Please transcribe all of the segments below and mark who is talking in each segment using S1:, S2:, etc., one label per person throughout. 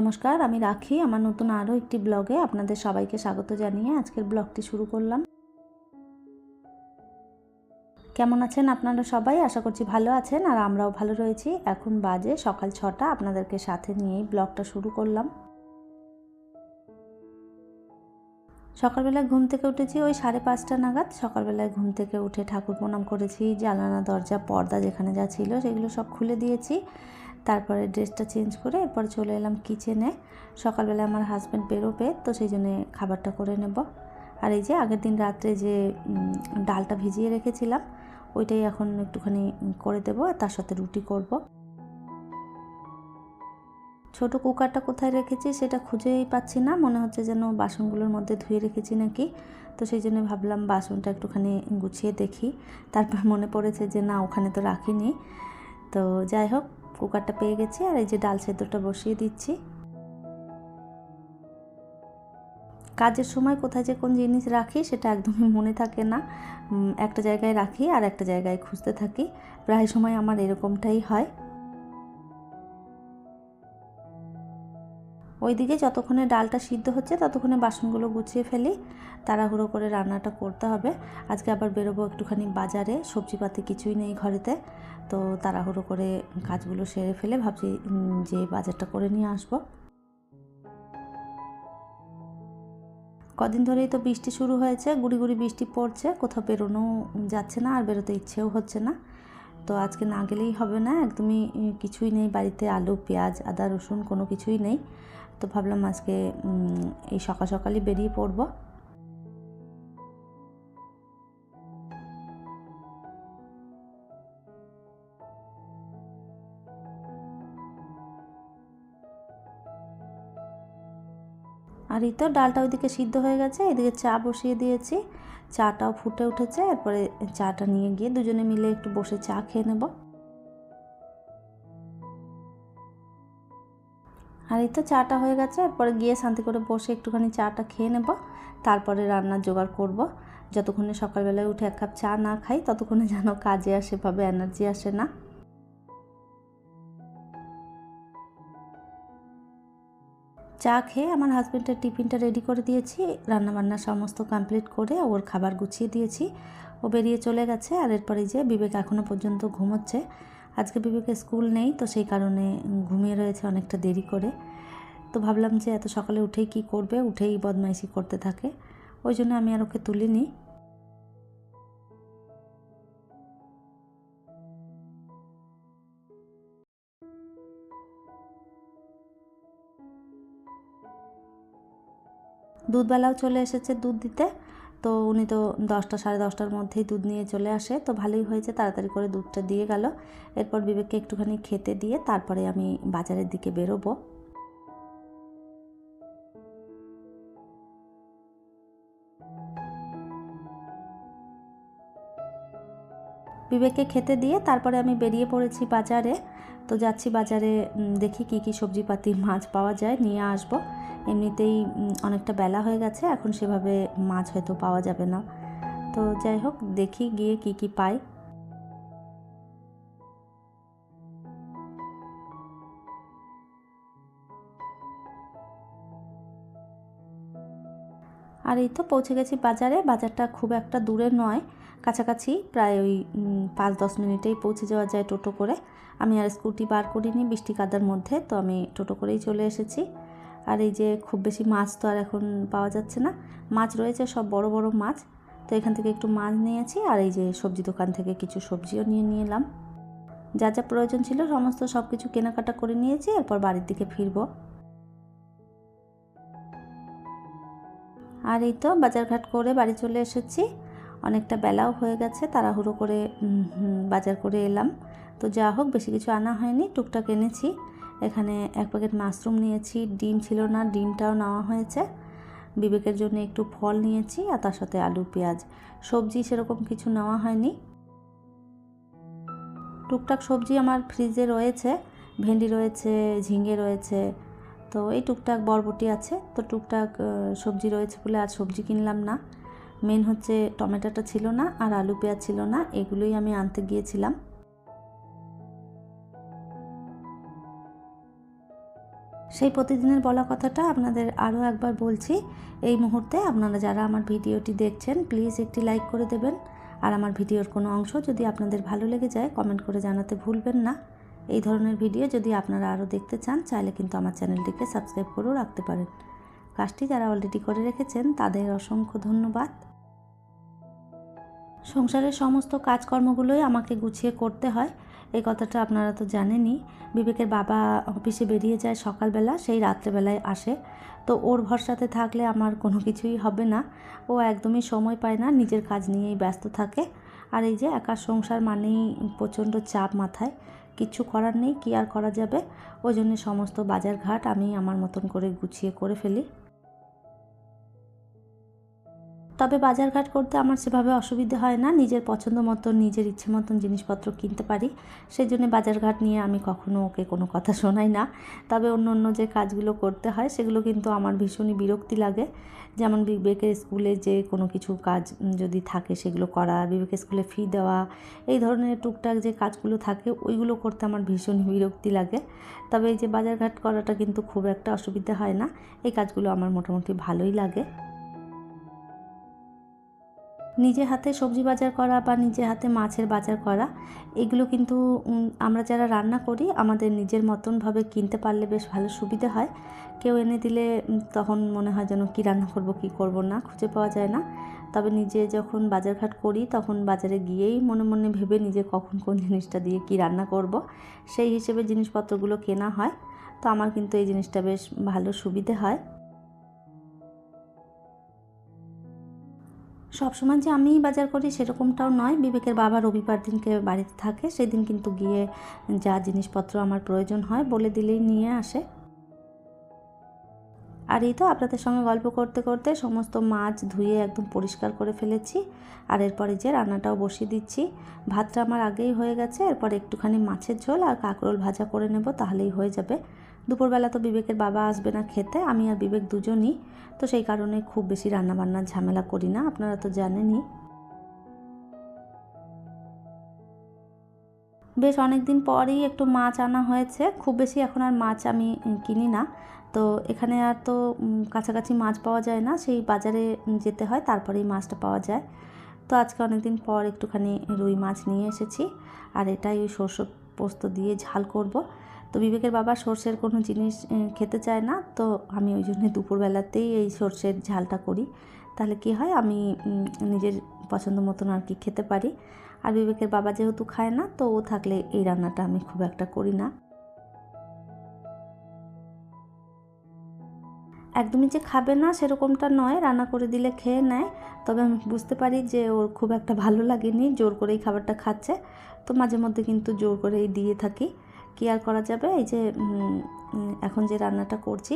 S1: নমস্কার, আমি রাখি। আমার নতুন আরও একটি ব্লগে আপনাদের সবাইকে স্বাগত জানিয়ে আজকের ব্লগটি শুরু করলাম। কেমন আছেন আপনারা সবাই? আশা করছি ভালো আছেন আর আমরাও ভালো রয়েছি। এখন বাজে সকাল ছটা, আপনাদেরকে সাথে নিয়েই ব্লগটা শুরু করলাম। সকালবেলায় ঘুম থেকে উঠেছি ওই সাড়ে পাঁচটা নাগাদ। সকালবেলায় ঘুম থেকে উঠে ঠাকুর প্রণাম করেছি জানানা দরজা, পর্দা যেখানে যা ছিল সেগুলো সব খুলে দিয়েছি। তারপরে ড্রেসটা চেঞ্জ করে এরপর চলে এলাম কিচেনে সকালবেলা আমার হাজব্যান্ড বেরোবে, তো সেই জন্যে খাবারটা করে নেব। আর এই যে আগের দিন রাত্রে যে ডালটা ভিজিয়ে রেখেছিলাম, ওইটাই এখন একটুখানি করে দেবো আর তার সাথে রুটি করব। ছোট কুকারটা কোথায় রেখেছি সেটা খুঁজেই পাচ্ছি না, মনে হচ্ছে যেন বাসনগুলোর মধ্যে ধুয়ে রেখেছি নাকি। তো সেই জন্য ভাবলাম বাসনটা একটুখানি গুছিয়ে দেখি। তারপর মনে পড়েছে যে না, ওখানে তো রাখিনি। তো যাই হোক কুকারটা পেয়ে গেছি আর এই যে ডাল সেদ্ধটা বসিয়ে দিচ্ছি। কাজের সময় কোথায় যে কোন জিনিস রাখি সেটা একদমই মনে থাকে না। একটা জায়গায় রাখি আর একটা জায়গায় খুঁজতে থাকি। প্রায় সময় আমার এরকমটাই হয়। ওইদিকে যতক্ষণে ডালটা সিদ্ধ হচ্ছে ততক্ষণে বাসনগুলো গুছিয়ে ফেলি, তাড়াহুড়ো করে রান্নাটা করতে হবে। আজকে আবার বেরোবো একটুখানি বাজারে, সবজিপাতি কিছুই নেই ঘরেতে। তো তাড়াহুড়ো করে কাজগুলো সেরে ফেলে ভাবছি যে বাজারটা করে নিয়ে আসব। কদিন ধরেই তো বৃষ্টি শুরু হয়েছে, গুড়ি গুড়ি বৃষ্টি পড়ছে, কোথাও বেরোনো যাচ্ছে না আর বেরোতে ইচ্ছেও হচ্ছে না। তো আজকে না গেলেই হবে না, একদমই কিছুই নেই বাড়িতে, আলু, পেঁয়াজ, আদা, রসুন কোনো কিছুই নেই। তো ভাবলাম আজকে এই সকাল সকালই বেরিয়ে পড়ব। আর এই তো ডালটা ওইদিকে সিদ্ধ হয়ে গেছে, এদিকে চা বসিয়ে দিয়েছি। চাটাও ফুটে উঠেছে, এরপরে চাটা নিয়ে গিয়ে দুজনে মিলে একটু বসে চা খেয়ে নেব। আর এই তো চাটা হয়ে গেছে, এরপরে গিয়ে শান্তি করে বসে একটুখানি চাটা খেয়ে নেব, তারপরে রান্না জোগাড় করব। যতক্ষণে সকালবেলায় উঠে এক কাপ চা না খাই, ততক্ষণে যেন কাজে আসে, ভাবে এনার্জি আসে না। চা খেয়ে আমার হাজব্যান্ডের টিফিনটা রেডি করে দিয়েছি, রান্নাবান্না সমস্ত কমপ্লিট করে ওর খাবার গুছিয়ে দিয়েছি। ও বেরিয়ে চলে গেছে, আর এরপরে যে বিবেক এখনও পর্যন্ত ঘুমোচ্ছে আজকে বিবেকের স্কুল নেই, তো সেই কারণে ঘুমিয়ে রয়েছে অনেকটা দেরি করে। তো ভাবলাম যে এত সকালে উঠেই কি করবে? উঠেই বদমাইশি করতে থাকে। ওই জন্য আমি আর ওকে তুলিনি। দুধবেলাও চলে এসেছে দুধ দিতে। তো উনি তো দশটা, সাড়ে দশটার মধ্যেই দুধ নিয়ে চলে আসে। তো ভালোই হয়েছে, তাড়াতাড়ি করে দুধটা দিয়ে গেল। এরপর বিবেককে একটুখানি খেতে দিয়ে তারপরে আমি বাজারের দিকে বেরোবো। বিবেককে খেতে দিয়ে তারপরে আমি বেরিয়ে পড়েছি বাজারে। তো যাচ্ছি বাজারে দেখি কি কি সবজিপাতি, মাছ পাওয়া যায়, নিয়ে আসব। এমনিতেই অনেকটা বেলা হয়ে গেছে, এখন সেভাবে মাছ হয়তো পাওয়া যাবে না। তো যাই হোক, দেখি গিয়ে কি কি পাই। আর এই তো পৌঁছে গেছি বাজারে। বাজারটা খুব একটা দূরে নয় কাছাকাছি প্রায় ওই পাঁচ দশ মিনিটেই পৌঁছে যাওয়া যায় টোটো করে। আমি আর স্কুটি বার করিনি, বৃষ্টি কাদার মধ্যে, তো আমি টোটো করেই চলে এসেছি। আর এই যে খুব বেশি মাছ তো আর এখন পাওয়া যাচ্ছে না। মাছ রয়েছে, সব বড় বড় মাছ। তো এখান থেকে একটু মাছ নিয়েছি আর এই যে সবজি দোকান থেকে কিছু সবজিও নিয়ে এলাম যা যা প্রয়োজন ছিল, সমস্ত সব কিছু কেনাকাটা করে নিয়েছি, এরপর বাড়ির দিকে ফিরব। আর এই তো বাজারঘাট করে বাড়ি চলে এসেছি। অনেকটা বেলাও হয়ে গেছে, তাড়াহুড়ো করে বাজার করে এলাম। তো যা হোক, বেশি কিছু আনা হয়নি, টুকটাক এনেছি। এখানে এক প্যাকেট মাশরুম নিয়েছি, ডিম ছিল না, ডিমটাও নেওয়া হয়েছে। বিবেকের জন্য একটু ফল নিয়েছি, আর তার সাথে আলু, পেঁয়াজ, সবজি সেরকম কিছু নেওয়া হয়নি। টুকটাক সবজি আমার ফ্রিজে রয়েছে, ভেন্ডি রয়েছে, ঝিঙে রয়েছে, তো এই টুকটাক বরবটি আছে, তো টুকটাক সবজি রয়েছে বলে আর সবজি কিনলাম না। মেন হচ্ছে টমেটোটা ছিল না আর আলু পেঁয়াজ ছিল না, এগুলোই আমি আনতে গিয়েছিলাম। সেই প্রতিদিনের বলা কথাটা আপনাদের আরও একবার বলছি। এই মুহূর্তে আপনারা যারা আমার ভিডিওটি দেখছেন, প্লিজ একটি লাইক করে দেবেন। আর আমার ভিডিওর কোনো অংশ যদি আপনাদের ভালো লেগে যায়, কমেন্ট করে জানাতে ভুলবেন না। এই ধরনের ভিডিও যদি আপনারা আরও দেখতে চান, চাইলে কিন্তু আমার চ্যানেলটিকে সাবস্ক্রাইব করেও রাখতে পারেন। কাজটি যারা অলরেডি করে রেখেছেন, তাদের অসংখ্য ধন্যবাদ। সংসারের সমস্ত কাজকর্মগুলোই আমাকে গুছিয়ে করতে হয়। এই কথাটা আপনারা তো জানেনই। বিবেকের বাবা অফিসে বেরিয়ে যায় সকালবেলা, সেই রাত্রেবেলায় আসে। তো ওর ভরসাতে থাকলে আমার কোনো কিছুই হবে না। ও একদমই সময় পায় না, নিজের কাজ নিয়েই ব্যস্ত থাকে। আর এই যে একা সংসার মানেই প্রচণ্ড চাপ মাথায়। কিচ্ছু করার নেই, কী আর করা যাবে? ওই জন্য সমস্ত বাজার ঘাট আমি আমার মতন করে গুছিয়ে করে ফেলি। তবে বাজারঘাট করতে আমার সেভাবে অসুবিধে হয় না। নিজের পছন্দ মতন নিজের ইচ্ছে মতন জিনিসপত্র কিনতে পারি। সেই জন্য বাজারঘাট নিয়ে আমি কখনো ওকে কোনো কথা শোনাই না। তবে অন্য অন্য যে কাজগুলো করতে হয়, সেগুলো কিন্তু আমার ভীষণই বিরক্তি লাগে। যেমন বিবেকের স্কুলে যে কোনো কিছু কাজ যদি থাকে, সেগুলো করা, বিবেকের স্কুলে ফি দেওয়া, এই ধরনের টুকটাক যে কাজগুলো থাকে, ওইগুলো করতে আমার ভীষণই বিরক্তি লাগে। তবে এই যে বাজারঘাট করাটা কিন্তু খুব একটা অসুবিধা হয় না। এই কাজগুলো আমার মোটামুটি ভালোই লাগে। নিজে হাতে সবজি বাজার করা বা নিজে হাতে মাছের বাজার করা, এগুলো কিন্তু আমরা যারা রান্না করি, আমাদের নিজের মতনভাবে কিনতে পারলে বেশ ভালো সুবিধে হয়। কেউ এনে দিলে তখন মনে হয় যেন কী রান্না করব, কী করব না, খুঁজে পাওয়া যায় না। তবে নিজে যখন বাজারঘাট করি, তখন বাজারে গিয়েই মনে মনে ভেবে নিজে কখন কোন জিনিসটা দিয়ে কি রান্না করব, সেই হিসেবে জিনিসপত্রগুলো কেনা হয়। তো আমার কিন্তু এই জিনিসটা বেশ ভালো সুবিধে হয়। সবসময় যে আমিই বাজার করি সেরকমটাও নয়। বিবেকের বাবা রবিবার দিনকে বাড়িতে থাকে, সেদিন কিন্তু গিয়ে যা জিনিসপত্র আমার প্রয়োজন হয় বলে দিলেই নিয়ে আসে। আর এই তো আপনাদের সঙ্গে গল্প করতে করতে সমস্ত মাছ ধুয়ে একদম পরিষ্কার করে ফেলেছি। আর এরপরে যে রান্নাটাও বসিয়ে দিচ্ছি। ভাতটা আমার আগেই হয়ে গেছে। এরপর একটুখানি মাছের ঝোল আর কাঁকরোল ভাজা করে নেব, তাহলেই হয়ে যাবে। দুপুরবেলা তো বিবেকের বাবা আসবে না খেতে, আমি আর বিবেক দুজনই। তো সেই কারণে খুব বেশি রান্নাবান্নার ঝামেলা করি না, আপনারা তো জানেনই। বেশ অনেক দিন পরেই একটু মাছ আনা হয়েছে। খুব বেশি এখন আর মাছ আমি কিনি না। তো এখানে আর তো কাছাকাছি মাছ পাওয়া যায় না, সেই বাজারে যেতে হয়, তারপরেই মাছটা পাওয়া যায়। তো আজকে অনেক দিন পর একটুখানি রুই মাছ নিয়ে এসেছি, আর এটাই ওই সর্ষ পোস্ত দিয়ে ঝাল করব। তো বিবেকের বাবা সর্ষের কোনো জিনিস খেতে চায় না, তো আমি ওই জন্য দুপুরবেলাতেই এই সর্ষের ঝালটা করি। তাহলে কি হয়, আমি নিজের পছন্দ মতন আর কি খেতে পারি। আর বিবেকের বাবা যেহেতু খায় না, তো ও থাকলে এই রান্নাটা আমি খুব একটা করি না। একদমই যে খাবে না সেরকমটা নয়, রান্না করে দিলে খেয়ে নেয়। তবে আমি বুঝতে পারি যে ওর খুব একটা ভালো লাগেনি, জোর করেই খাবারটা খাচ্ছে। তো মাঝে মধ্যে কিন্তু জোর করেই দিয়ে থাকি। কী আর করা যাবে? এই যে এখন যে রান্নাটা করছি,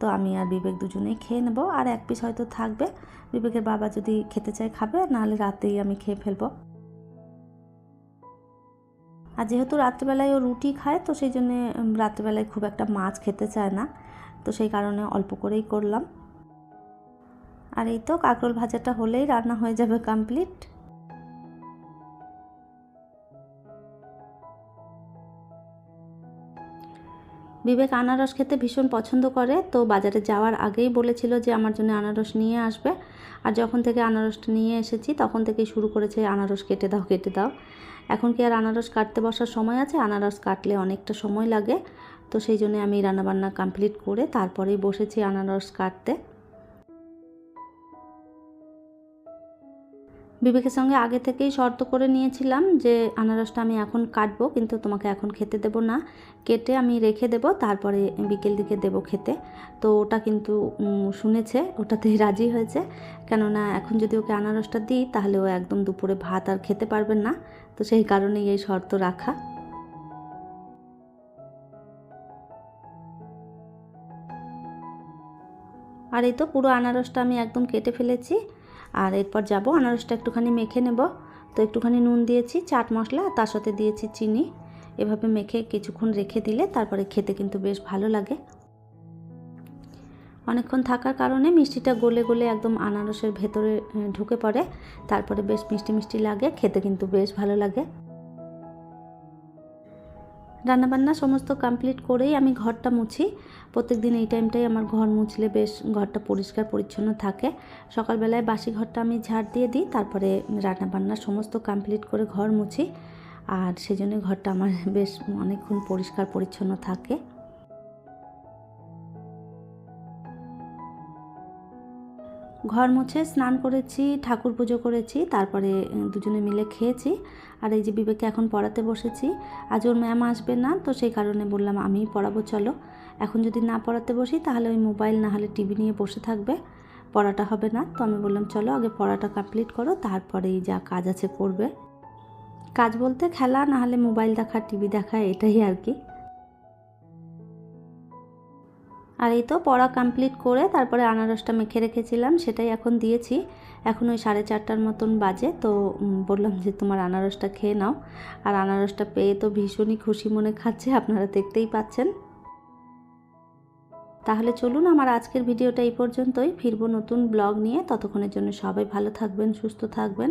S1: তো আমি আর বিবেক দুজনেই খেয়ে নেব। আর এক পিস হয়তো থাকবে। বিবেকের বাবা যদি খেতে চায় খাবে, নাহলে রাতেই আমি খেয়ে ফেলব। আর যেহেতু রাত্রিবেলায় ও রুটি খায়, তো সেই জন্যে রাত্রিবেলায় খুব একটা মাছ খেতে চায় না। তো সেই কারণে অল্প করেই করলাম। আর এই তো কাঁকরোল ভাজাটা হলেই রান্না হয়ে যাবে কমপ্লিট বিবেক আনারস খেতে ভীষণ পছন্দ করে, তো বাজারে যাওয়ার আগেই বলেছিল যে আমার জন্য আনারস নিয়ে আসবে। আর যখন থেকে আনারসটা নিয়ে এসেছি, তখন থেকেই শুরু করেছে, আনারস কেটে দাও কেটে দাও। এখন কি আর আনারস কাটতে বসার সময় আছে? আনারস কাটলে অনেকটা সময় লাগে। তো সেই জন্য আমি রান্নাবান্না কমপ্লিট করে তারপরেই বসেছি আনারস কাটতে। বিবেকের সঙ্গে আগে থেকেই শর্ত করে নিয়েছিলাম যে আনারসটা আমি এখন কাটবো, কিন্তু তোমাকে এখন খেতে দেব না। কেটে আমি রেখে দেব, তারপরে বিকেল দিকে দেব খেতে। তো ওটা কিন্তু শুনেছে, ওটাতেই রাজি হয়েছে। কেননা এখন যদি ওকে আনারসটা দিই, তাহলে ও একদম দুপুরে ভাত আর খেতে পারবেন না। তো সেই কারণেই এই শর্ত রাখা। আর এই তো পুরো আনারসটা আমি একদম কেটে ফেলেছি। আর এরপর যাব, আনারসটা একটুখানি মেখে নেব। তো একটুখানি নুন দিয়েছি, চাট মশলা তার সাথে দিয়েছি চিনি। এভাবে মেখে কিছুক্ষণ রেখে দিলে তারপরে খেতে কিন্তু বেশ ভালো লাগে। অনেকক্ষণ থাকার কারণে মিষ্টিটা গলে গলে একদম আনারসের ভেতরে ঢুকে পড়ে। তারপরে বেশ মিষ্টি মিষ্টি লাগে, খেতে কিন্তু বেশ ভালো লাগে। রান্নাবান্না সমস্ত কমপ্লিট করেই আমি ঘরটা মুছি। প্রত্যেক দিন এই টাইমটাই আমার ঘর মুছলে বেশ ঘরটা পরিষ্কার পরিচ্ছন্ন থাকে। সকালবেলায় বাসি ঘরটা আমি ঝাড় দিয়ে দিই, তারপরে রান্নাবান্না সমস্ত কমপ্লিট করে ঘর মুছি। আর সেজন্য ঘরটা আমার বেশ অনেকক্ষণ পরিষ্কার পরিচ্ছন্ন থাকে। ঘর মুছে স্নান করেছি, ঠাকুর পুজো করেছি, তারপরে দুজনে মিলে খেয়েছি। আর এই যে বিবেকে এখন পড়াতে বসেছি, আজ ওর ম্যাম আসবে না, তো সেই কারণে বললাম আমিই পড়াবো, চলো। এখন যদি না পড়াতে বসি, তাহলে ওই মোবাইল না হলে টিভি নিয়ে বসে থাকবে, পড়াটা হবে না। তো আমি বললাম, চলো, আগে পড়াটা কমপ্লিট করো, তারপরেই যা কাজ আছে করবে কাজ বলতে খেলা, না হলে মোবাইল দেখা টিভি দেখা, এটাই আর কি। আর এই তো পড়া কমপ্লিট করে তারপরে আনারসটা মেখে রেখেছিলাম, সেটাই এখন দিয়েছি। এখন ওই সাড়ে চারটার মতন বাজে, তো বললাম যে তোমার আনারসটা খেয়ে নাও। আর আনারসটা পেয়ে তো ভীষণই খুশি মনে খাচ্ছে, আপনারা দেখতেই পাচ্ছেন। তাহলে চলুন আমার আজকের ভিডিওটা এই পর্যন্তই। ফিরবো নতুন ব্লগ নিয়ে, ততক্ষণের জন্য সবাই ভালো থাকবেন, সুস্থ থাকবেন।